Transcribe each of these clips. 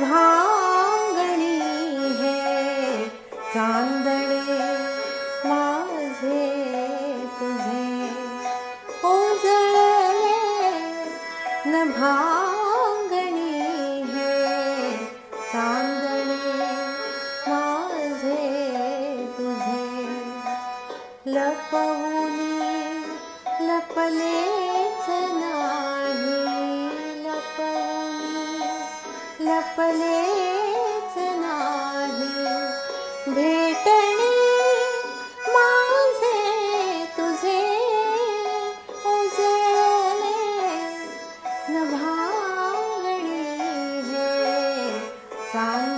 भांगनी है चांदड़े माझे तुझे ओझे नमंगनी है चांदड़े माझे तुझे लपहुनी लपले सन आपलेच नाही भेटणे माझे तुझे उजळले नभागणे हे चांद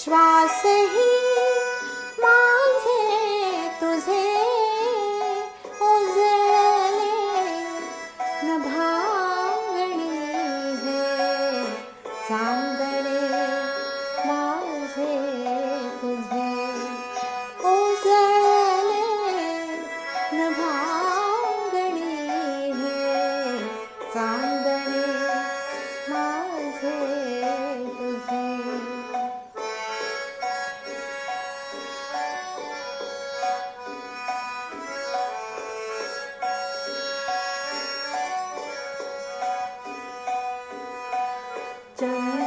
श्वासही माझे तुझे उजळले नभा 짠.